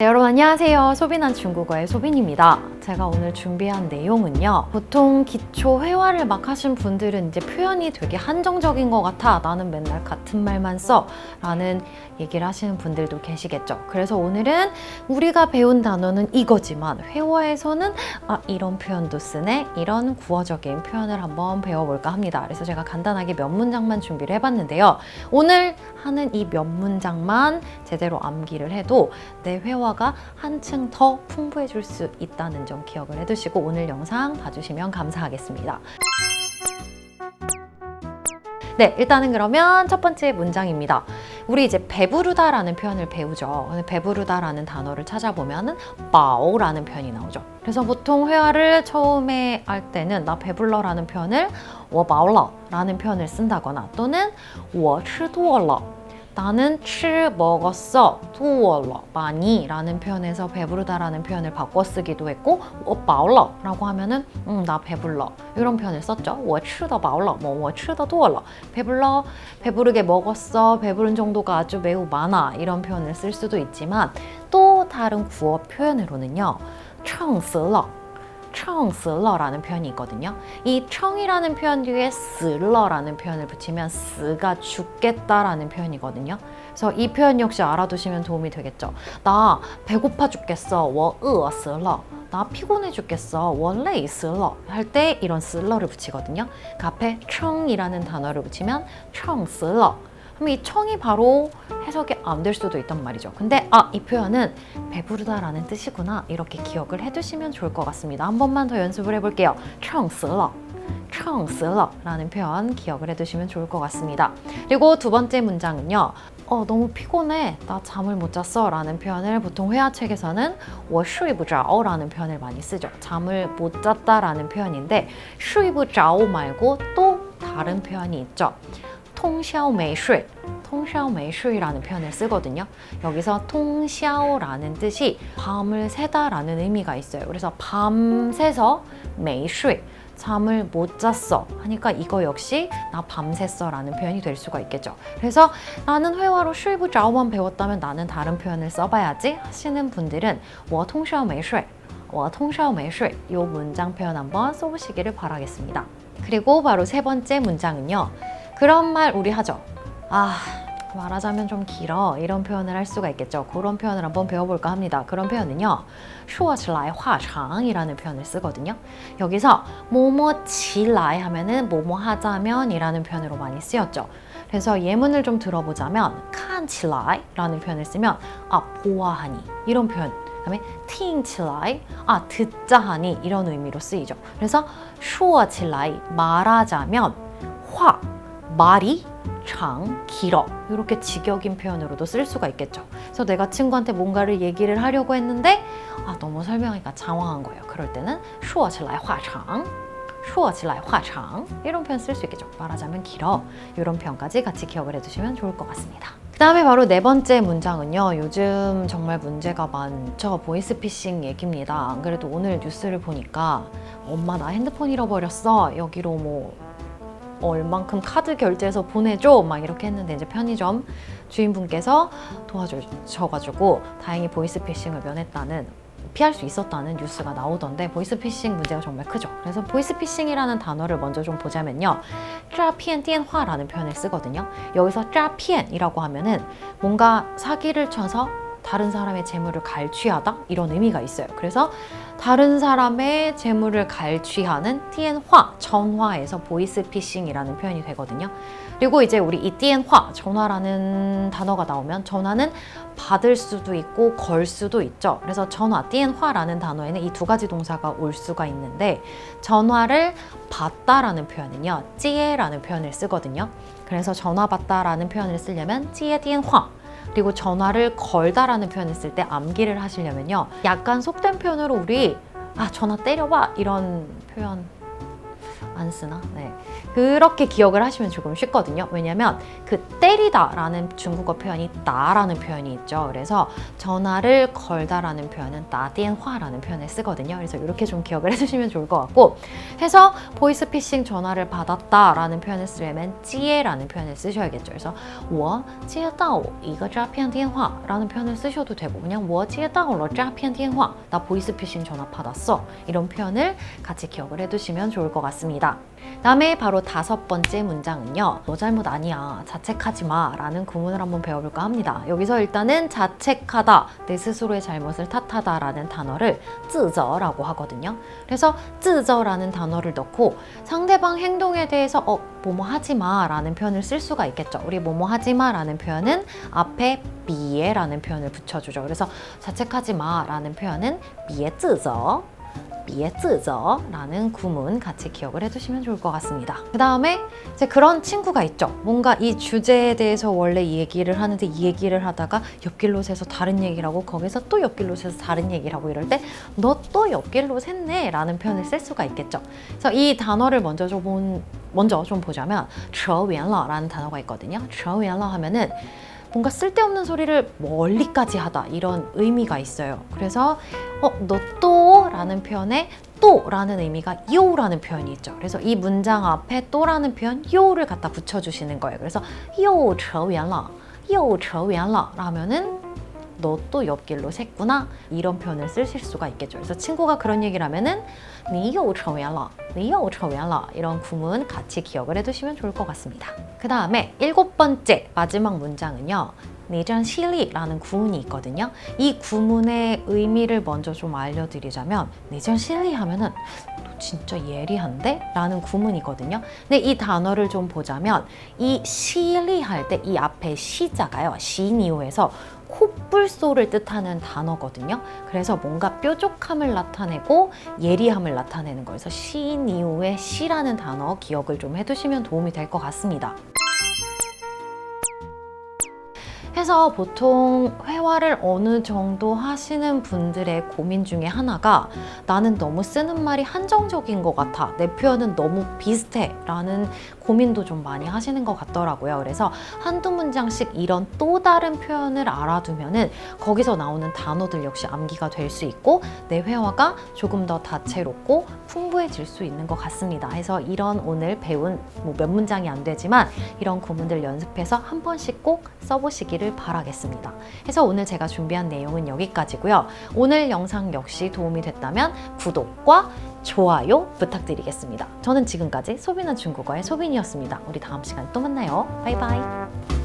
네, 여러분 안녕하세요. 소빈한 중국어의 소빈입니다. 제가 오늘 준비한 내용은요. 보통 기초 회화를 막 하신 분들은 이제 표현이 되게 한정적인 것 같아. 나는 맨날 같은 말만 써. 라는 얘기를 하시는 분들도 계시겠죠. 그래서 오늘은 우리가 배운 단어는 이거지만 회화에서는 아, 이런 표현도 쓰네. 이런 구어적인 표현을 한번 배워볼까 합니다. 그래서 제가 간단하게 몇 문장만 준비를 해봤는데요. 오늘 하는 이 몇 문장만 제대로 암기를 해도 내 회화 파워가 한층 더 풍부해질 수 있다는 점 기억을 해두시고 오늘 영상 봐주시면 감사하겠습니다. 네, 일단은 그러면 첫 번째 문장입니다. 우리 이제 배부르다라는 표현을 배우죠. 배부르다라는 단어를 찾아보면은 바오라는 표현이 나오죠. 그래서 보통 회화를 처음에 할 때는 나 배불러라는 표현을 워바올러라는 표현을 쓴다거나 또는 워츠도얼러 나는 吃 먹었어, 多了 많이 라는 표현에서 배부르다라는 표현을 바꿔 쓰기도 했고 我饱了 라고 하면은 음, 나 배불러 이런 표현을 썼죠. 我吃的饱了, 뭐, 我吃的多了 배불러, 배부르게 먹었어, 배부른 정도가 아주 매우 많아 이런 표현을 쓸 수도 있지만 또 다른 구어 표현으로는요. 撑死了 청슬러라는 표현이 있거든요. 이 청이라는 표현 뒤에 슬러라는 표현을 붙이면 스가 죽겠다라는 표현이거든요. 그래서 이 표현 역시 알아두시면 도움이 되겠죠. 나 배고파 죽겠어. 워으어 슬러. 나 피곤해 죽겠어. 원래 이 슬러 할 때 이런 슬러를 붙이거든요. 그 앞에 청이라는 단어를 붙이면 청슬러 그럼 이 청이 바로 해석이 안 될 수도 있단 말이죠. 근데 아, 이 표현은 배부르다라는 뜻이구나. 이렇게 기억을 해두시면 좋을 것 같습니다. 한 번만 더 연습을 해볼게요. 청스러. 청스러라는 표현 기억을 해두시면 좋을 것 같습니다. 그리고 두 번째 문장은요. 어, 너무 피곤해. 나 잠을 못 잤어. 라는 표현을 보통 회화책에서는 我睡不着 라는 표현을 많이 쓰죠. 잠을 못 잤다라는 표현인데 睡不着 말고 또 다른 표현이 있죠. 通宵没睡 통샤오메이슈이라는 표현을 쓰거든요. 여기서 통샤오라는 뜻이 밤을 새다라는 의미가 있어요. 그래서 밤새서 메이슈이 잠을 못 잤어 하니까 이거 역시 나 밤샜어라는 표현이 될 수가 있겠죠. 그래서 나는 회화로 쉬부 자오만 배웠다면 나는 다른 표현을 써봐야지 하시는 분들은 我通宵没睡我通宵没睡이 문장 표현 한번 써보시기를 바라겠습니다. 그리고 바로 세 번째 문장은요. 그런 말 우리 하죠. 아, 말하자면 좀 길어. 이런 표현을 할 수가 있겠죠. 그런 표현을 한번 배워볼까 합니다. 그런 표현은요. 说起来话长이라는 표현을 쓰거든요. 여기서 뭐뭐 지라이 하면은 뭐뭐 하자면 이라는 표현으로 많이 쓰였죠. 그래서 예문을 좀 들어보자면 看起来라는 표현을 쓰면 아, 보아하니 이런 표현 그다음에 听起来 아, 듣자 하니 이런 의미로 쓰이죠. 그래서 说起来 말하자면 화 말이 장, 길어 이렇게 직역인 표현으로도 쓸 수가 있겠죠. 그래서 내가 친구한테 뭔가를 얘기를 하려고 했는데 아 너무 설명하기가 장황한 거예요. 그럴 때는 说起来话长说起来话长 이런 표현 쓸 수 있겠죠. 말하자면 길어 이런 표현까지 같이 기억을 해두시면 좋을 것 같습니다. 그 다음에 바로 네 번째 문장은요. 요즘 정말 문제가 많죠. 보이스피싱 얘기입니다. 안 그래도 오늘 뉴스를 보니까 엄마 나 핸드폰 잃어버렸어. 여기로 뭐 어, 얼만큼 카드 결제해서 보내줘 막 이렇게 했는데 이제 편의점 주인분께서 도와주셔가지고 다행히 보이스피싱을 면했다는 피할 수 있었다는 뉴스가 나오던데 보이스피싱 문제가 정말 크죠. 그래서 보이스피싱이라는 단어를 먼저 좀 보자면요. 짜피엔 띠엔화라는 표현을 쓰거든요. 여기서 짜피엔이라고 하면은 뭔가 사기를 쳐서 다른 사람의 재물을 갈취하다 이런 의미가 있어요. 그래서 다른 사람의 재물을 갈취하는 티엔화 전화에서 보이스 피싱이라는 표현이 되거든요. 그리고 이제 우리 이 티엔화 전화라는 단어가 나오면 전화는 받을 수도 있고 걸 수도 있죠. 그래서 전화 티엔화라는 단어에는 이 두 가지 동사가 올 수가 있는데 전화를 받다라는 표현은요, 찌에라는 표현을 쓰거든요. 그래서 전화 받다라는 표현을 쓰려면 찌에 티엔화 그리고 전화를 걸다라는 표현을 쓸 때 암기를 하시려면요. 약간 속된 표현으로 우리 아 전화 때려봐 이런 표현 안 쓰나? 네. 그렇게 기억을 하시면 조금 쉽거든요. 왜냐면 그 때리다라는 중국어 표현이 나라는 표현이 있죠. 그래서 전화를 걸다라는 표현은 나디엔화라는 표현을 쓰거든요. 그래서 이렇게 좀 기억을 해주시면 좋을 것 같고 해서 보이스피싱 전화를 받았다라는 표현을 쓰려면 찌에라는 표현을 쓰셔야겠죠. 그래서 我接到一个诈骗电话라는 표현을 쓰셔도 되고 그냥 我接到了诈骗电话나 보이스피싱 전화 받았어 이런 표현을 같이 기억을 해두시면 좋을 것 같습니다. 문장. 다음에 바로 다섯 번째 문장은요. 너 잘못 아니야. 자책하지 마. 라는 구문을 한번 배워볼까 합니다. 여기서 일단은 자책하다, 내 스스로의 잘못을 탓하다 라는 단어를 쯔저라고 하거든요. 그래서 쯔저라는 단어를 넣고 상대방 행동에 대해서 어, 뭐뭐 하지 마 라는 표현을 쓸 수가 있겠죠. 우리 뭐뭐 하지 마 라는 표현은 앞에 미에라는 표현을 붙여주죠. 그래서 자책하지 마 라는 표현은 미에 쯔저. 비에 自责라는 구문 같이 기억을 해두시면 좋을 것 같습니다. 그 다음에 이제 그런 친구가 있죠. 뭔가 이 주제에 대해서 원래 이 얘기를 하는데 이 얘기를 하다가 옆길로 새서 다른 얘기를 하고 거기서 또 옆길로 새서 다른 얘기를 하고 이럴 때 너 또 옆길로 샜네 라는 표현을 쓸 수가 있겠죠. 그래서 이 단어를 먼저 좀 본, 먼저 좀 보자면 扯远了라는 단어가 있거든요. 扯远了하면은 뭔가 쓸데없는 소리를 멀리까지 하다 이런 의미가 있어요. 그래서 어, 너 또? 라는 표현에 또 라는 의미가 요 라는 표현이 있죠. 그래서 이 문장 앞에 또 라는 표현 요를 갖다 붙여주시는 거예요. 그래서 요 저위안라, 요 저위안라 라면은 너 또 옆길로 샜구나 이런 표현을 쓰실 수가 있겠죠. 그래서 친구가 그런 얘기를 하면은 니요 저위안라, 니요 저위안라 이런 구문 같이 기억을 해두시면 좋을 것 같습니다. 그 다음에 일곱 번째 마지막 문장은요. 내전 실리라는 구문이 있거든요. 이 구문의 의미를 먼저 좀 알려드리자면 내전 실리 하면은 너 진짜 예리한데? 라는 구문이거든요. 근데 이 단어를 좀 보자면 이 실리 할 때 이 앞에 시자가요. 시니오에서 콧불소를 뜻하는 단어거든요. 그래서 뭔가 뾰족함을 나타내고 예리함을 나타내는 거여서 시니오의 시라는 단어 기억을 좀 해두시면 도움이 될 것 같습니다. 해서 보통 회화를 어느 정도 하시는 분들의 고민 중에 하나가 나는 너무 쓰는 말이 한정적인 것 같아. 내 표현은 너무 비슷해. 라는 고민도 좀 많이 하시는 것 같더라고요. 그래서 한두 문장씩 이런 또 다른 표현을 알아두면은 거기서 나오는 단어들 역시 암기가 될 수 있고 내 회화가 조금 더 다채롭고 풍부해질 수 있는 것 같습니다. 해서 이런 오늘 배운 뭐 몇 문장이 안 되지만 이런 구문들 연습해서 한 번씩 꼭 써보시기를 바라겠습니다. 해서 오늘 제가 준비한 내용은 여기까지고요. 오늘 영상 역시 도움이 됐다면 구독과 좋아요 부탁드리겠습니다. 저는 지금까지 소비나 중국어의 소빈이었습니다. 우리 다음 시간에 또 만나요. 바이바이.